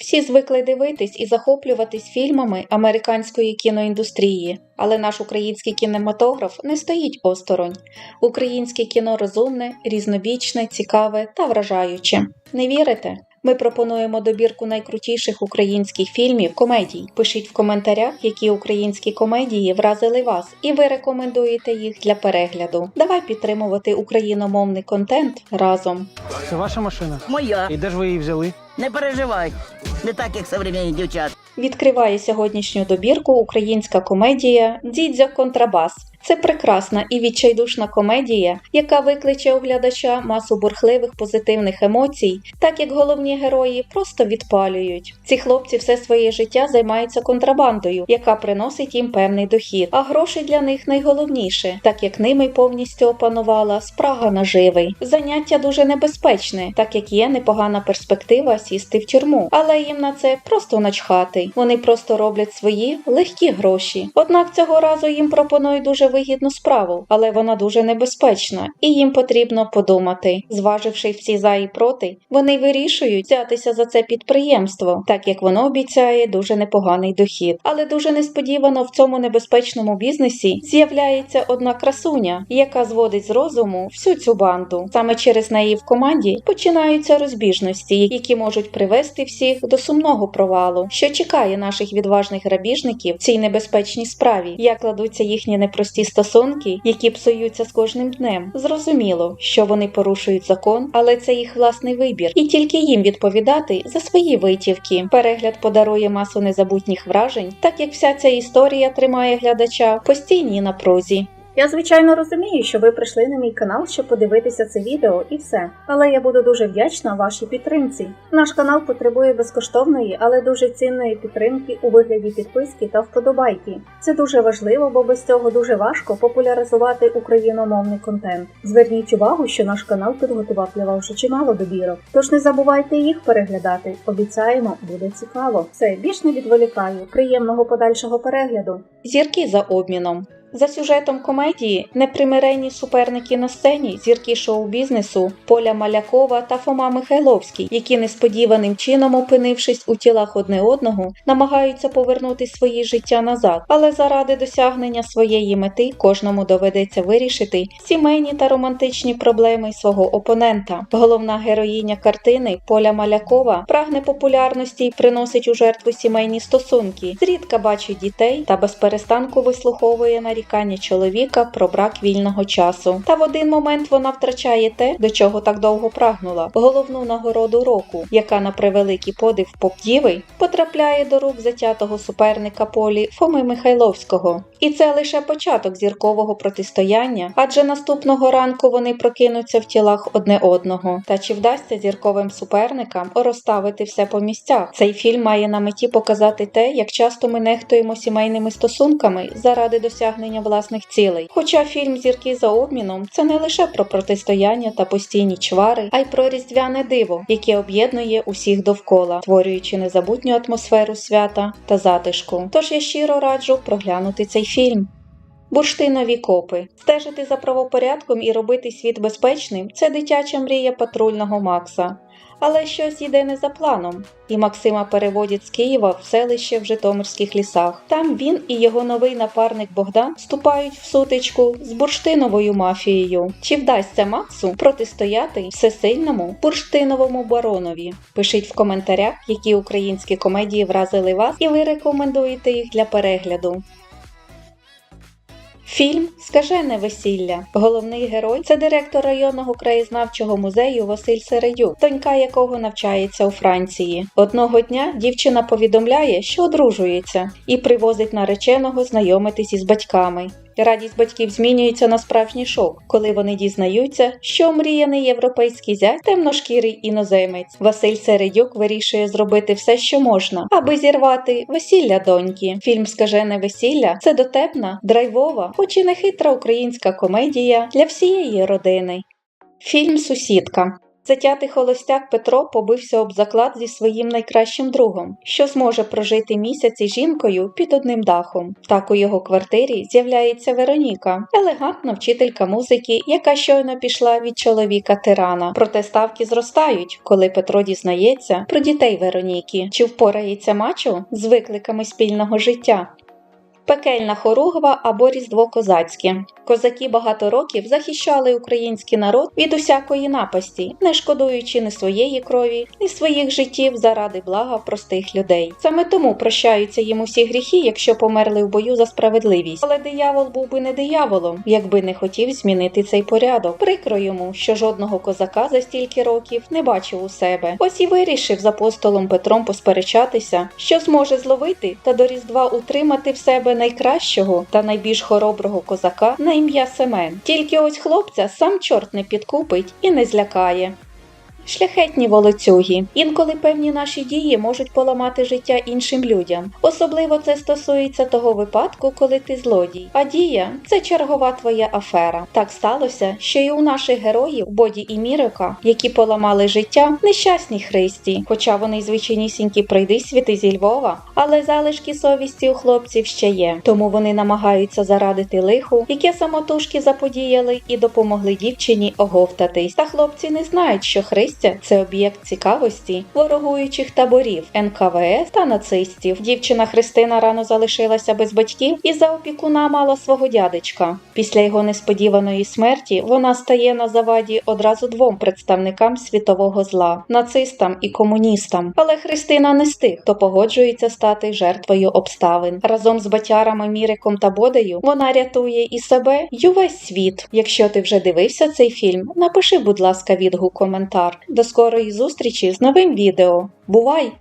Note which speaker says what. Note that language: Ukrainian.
Speaker 1: Всі звикли дивитись і захоплюватись фільмами американської кіноіндустрії, але наш український кінематограф не стоїть осторонь. Українське кіно розумне, різнобічне, цікаве та вражаюче. Не вірите? Ми пропонуємо добірку найкрутіших українських фільмів комедій. Пишіть в коментарях, які українські комедії вразили вас, і ви рекомендуєте їх для перегляду. Давай підтримувати україномовний контент разом.
Speaker 2: Це ваша машина?
Speaker 3: Моя.
Speaker 2: І де ж ви її взяли?
Speaker 3: Не переживай. Не так, як современні дівчат.
Speaker 1: Відкриває сьогоднішню добірку українська комедія Дідзя Контрабас. Це прекрасна і відчайдушна комедія, яка викличе у глядача масу бурхливих позитивних емоцій, так як головні герої просто відпалюють. Ці хлопці все своє життя займаються контрабандою, яка приносить їм певний дохід. А гроші для них найголовніше, так як ними повністю опанувала спрага наживи. Заняття дуже небезпечне, так як є непогана перспектива сісти в тюрму, але їм на це просто начхати. Вони просто роблять свої легкі гроші. Однак цього разу їм пропонують дуже вигідну справу, але вона дуже небезпечна, і їм потрібно подумати. Зваживши всі за і проти, вони вирішують взятися за це підприємство, так як воно обіцяє дуже непоганий дохід. Але дуже несподівано в цьому небезпечному бізнесі з'являється одна красуня, яка зводить з розуму всю цю банду. Саме через неї в команді починаються розбіжності, які можуть привести всіх до сумного провалу, що чекає наших відважних грабіжників в цій небезпечній справі, як кладуться їхні непрості стосунки, які псуються з кожним днем. Зрозуміло, що вони порушують закон, але це їх власний вибір, і тільки їм відповідати за свої витівки. Перегляд подарує масу незабутніх вражень, так як вся ця історія тримає глядача в постійній напрузі.
Speaker 4: Я звичайно розумію, що ви прийшли на мій канал, щоб подивитися це відео і все. Але я буду дуже вдячна вашій підтримці. Наш канал потребує безкоштовної, але дуже цінної підтримки у вигляді підписки та вподобайки. Це дуже важливо, бо без цього дуже важко популяризувати україномовний контент. Зверніть увагу, що наш канал підготував для вас вже чимало добірок. Тож не забувайте їх переглядати. Обіцяємо, буде цікаво. Все більш не відволікаю. Приємного подальшого перегляду.
Speaker 1: Зірки за обміном. За сюжетом комедії непримиренні суперники на сцені, зірки шоу-бізнесу Поля Малякова та Фома Михайловський, які несподіваним чином, опинившись у тілах одне одного, намагаються повернути свої життя назад, але заради досягнення своєї мети кожному доведеться вирішити сімейні та романтичні проблеми свого опонента. Головна героїня картини Поля Малякова прагне популярності і приносить у жертву сімейні стосунки, зрідка бачить дітей та безперестанку вислуховує нарікання чоловіка про брак вільного часу. Та в один момент вона втрачає те, до чого так довго прагнула головну нагороду року, яка на превеликий подив поп-діви потрапляє до рук затятого суперника Полі Фоми Михайловського. І це лише початок зіркового протистояння, адже наступного ранку вони прокинуться в тілах одне одного. Та чи вдасться зірковим суперникам розставити все по місцях? Цей фільм має на меті показати те, як часто ми нехтуємо сімейними стосунками заради досягнення власних цілей. Хоча фільм Зірки за обміном це не лише про протистояння та постійні чвари, а й про різдвяне диво, яке об'єднує усіх довкола, створюючи незабутню атмосферу свята та затишку. Тож я щиро раджу проглянути цей фільм. Бурштинові копи. Стежити за правопорядком і робити світ безпечним це дитяча мрія патрульного Макса. Але щось йде не за планом, і Максима переводять з Києва в селище в Житомирських лісах. Там він і його новий напарник Богдан вступають в сутичку з бурштиновою мафією. Чи вдасться Максу протистояти всесильному бурштиновому баронові? Пишіть в коментарях, які українські комедії вразили вас, і ви рекомендуєте їх для перегляду. Фільм Скажене весілля. Головний герой це директор районного краєзнавчого музею Василь Середюк, донька якого навчається у Франції. Одного дня дівчина повідомляє, що одружується, і привозить нареченого знайомитись із батьками. Радість батьків змінюється на справжній шок, коли вони дізнаються, що мріяний європейський зять темношкірий іноземець. Василь Середюк вирішує зробити все, що можна, аби зірвати весілля доньки. Фільм Скажене весілля це дотепна, драйвова, хоч і не хитра українська комедія для всієї родини. Фільм Сусідка. Затятий холостяк Петро побився об заклад зі своїм найкращим другом, що зможе прожити місяць із жінкою під одним дахом. Так у його квартирі з'являється Вероніка, елегантна вчителька музики, яка щойно пішла від чоловіка тирана. Проте ставки зростають, коли Петро дізнається про дітей Вероніки, чи впорається мачо з викликами спільного життя. Пекельна хоругва або Різдво Козацьке. Козаки багато років захищали український народ від усякої напасті, не шкодуючи ні своєї крові, ні своїх життів заради блага простих людей. Саме тому прощаються їм усі гріхи, якщо померли в бою за справедливість. Але диявол був би не дияволом, якби не хотів змінити цей порядок. Прикро йому, що жодного козака за стільки років не бачив у себе. Ось і вирішив з апостолом Петром посперечатися, що зможе зловити та до Різдва утримати в себе найкращого та найбільш хороброго козака на ім'я Семен. Тільки ось хлопця сам чорт не підкупить і не злякає. Шляхетні волоцюги. Інколи певні наші дії можуть поламати життя іншим людям. Особливо це стосується того випадку, коли ти злодій. А дія це чергова твоя афера. Так сталося, що і у наших героїв Боді і Мірика, які поламали життя, нещасні христі, хоча вони звичайнісінькі прийди світи зі Львова, але залишки совісті у хлопців ще є. Тому вони намагаються зарадити лиху, яке самотужки заподіяли і допомогли дівчині оговтатись. Та хлопці не знають, що Христя це об'єкт цікавості ворогуючих таборів НКВС та нацистів. Дівчина Христина рано залишилася без батьків і за опікуна мала свого дядечка. Після його несподіваної смерті вона стає на заваді одразу двом представникам світового зла нацистам і комуністам. Але Христина не з тих, хто погоджується стати жертвою обставин. Разом з батярами Міриком та Бодею вона рятує і себе, й увесь світ. Якщо ти вже дивився цей фільм, напиши, будь ласка, відгук коментар. До скорої зустрічі з новим відео. Бувай!